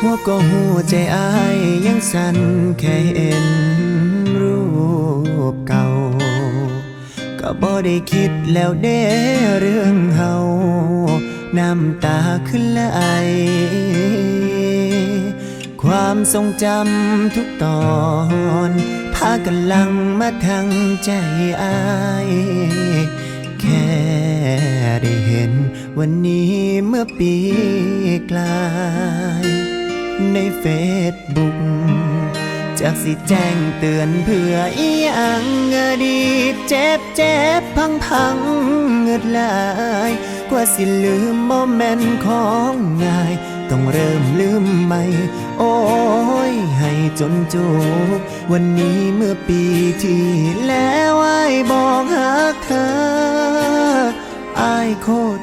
หัวก็หูใจอายยังสั่นแค่เห็นรูปเก่า ก็บ่ได้คิดแล้วเด้เรื่องเฮาน้ำตาขึ้นไหลความทรงจำทุกตอนพากันลังมาทางใจอายแค่ได้เห็นวันนี้เมื่อปีกลาย ในเฟซบุ๊กจากสิแจ้งเตือนเพื่ออีหยังอดีตเจ็บเจ็บพังพังเงืดลาย กว่าสิลืมโมเมนต์ของง่าย ต้องเริ่มลืมใหม่ โอ้ย ให้จนจุกวันนี้เมื่อปีที่แล้วไอ้บอก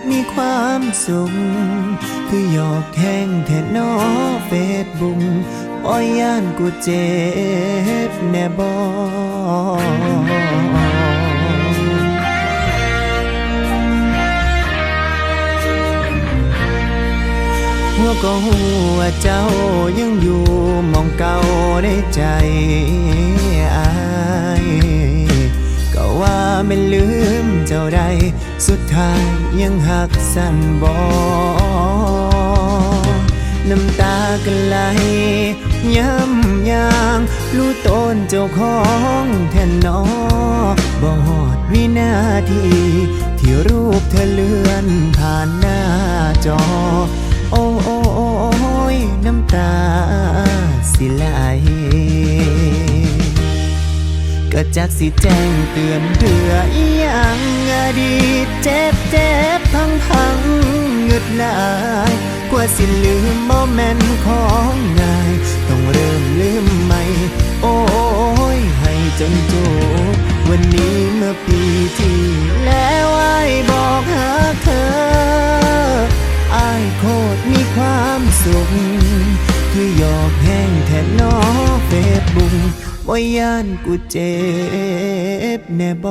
มีความสุข คือหยอกแห้งแทนอเฟซบุ๊กอ้อยย่านกูเจ็บแน่บอหัวก็หัวเจ้ายังอยู่มองเก่าในใจอายก็ว่าไม่ลืมเจ้าใดสุดท้าย ยังหักสั่นบอน้ำตากันไหลย้ำยางรู้ต้นเจ้าของแทนนอบอดวินาที ที่รูปเธอเลื่อนผ่านหน้าจอ โอ้โอ้โอ้โอ้ยน้ำตาสิไหล ก็จักสิแจ้งเตือนเพื่ออีหยังอดีตเจ็บเจ็บพังพังเงึดหลาย กว่าสิลืมโมเมนต์ของง่าย ต้องเริ่มลืมใหม่ โอ้ยให้จนจบวันนี้เมื่อปีที่แล้วไอ้บอกหาเธออายโคตรมีความสุข คือหยอกแห้งแทนนอเฟซบุ๊ก ว่าย่านกูเจ็บแน่บ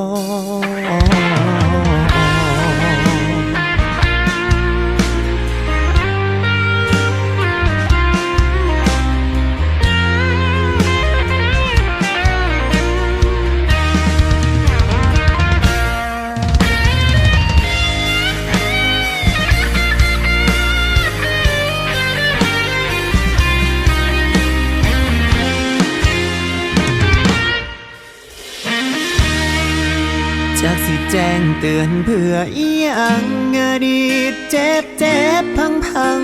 สิแจ้งเตือนเพื่ออีหยังอดีตเจ็บเจ็บพังพัง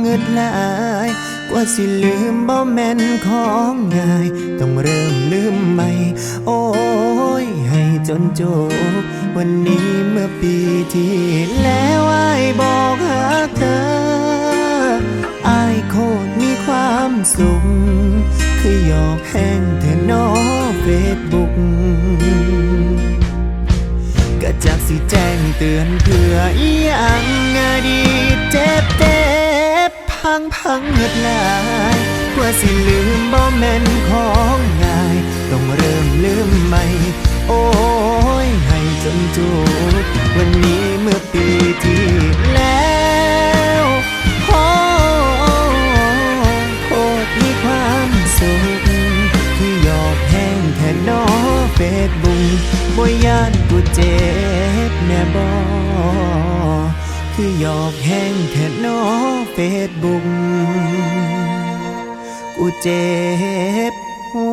เงืดหลายกว่าสิลืมบ่แม่นของง่าย ต้องเริ่มลืมใหม่ โอ้ย ให้จนจบ วันนี้เมื่อปีที่แล้วไอ้บอกหาเธอไอายโคตรมีความสุข คือหยอกแห้งเธอนอเฟซบุ๊ก จากสิแจ้งเตือนเพื่ออีหยังอดีตเจ็บเจ็บพังพังเหือดหลายกว่าสิลืมบ่แม่นของง่าย ต้องเริ่มลืมใหม่ โอ้ยให้จนจูบวันนี้เมื่อปีที่แล้วโอ้โคตรมีความสุขที่หยอกแห้งแทนนอเฟซบุ๊ก บ่ย่านกูเจ็บแน่บอคือหยอกแห้งแทนนอเฟซบุ๊กกูเจ็บหั